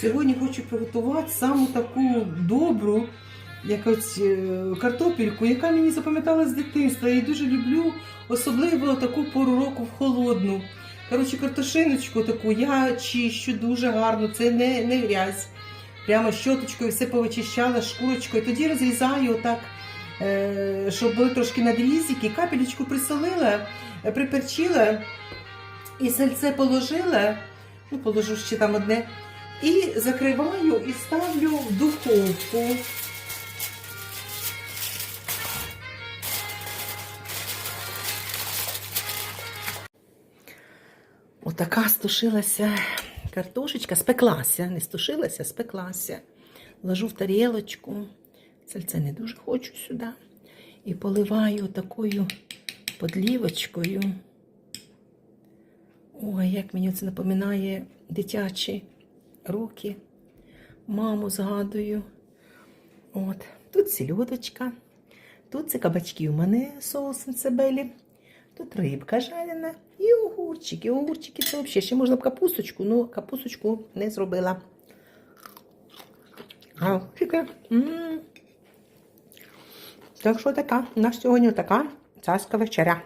Сьогодні хочу приготувати саму таку добру якось е, картопельку, яка мені запам'яталась з дитинства. Я її дуже люблю, особливо таку пору року в холодну. Коротше, картошиночку таку я чищу дуже гарно, це не, не грязь. Прямо щоточкою все повичищала, шкурочкою. Тоді розрізаю отак, е, щоб були трошки надрізики, капелечку присолила, е, приперчила і сальце положила, ну положу ще там одне, і закриваю і ставлю в духовку. Отака стушилася картошечка, спеклася, не стушилася, спеклася. Ложу в тарілочку, сальце не дуже хочу сюди. І поливаю такою подлівочкою. Ой, як мені це напоминає дитячі руки. Маму згадую. От. Тут сільодочка, тут це кабачки у мене соусом цибелі, тут рибка жарена і огурчики. Огурчики це взагалі ще можна б капусточку, але капусточку не зробила. А, тільки. Так що така, у нас сьогодні така царська вечеря.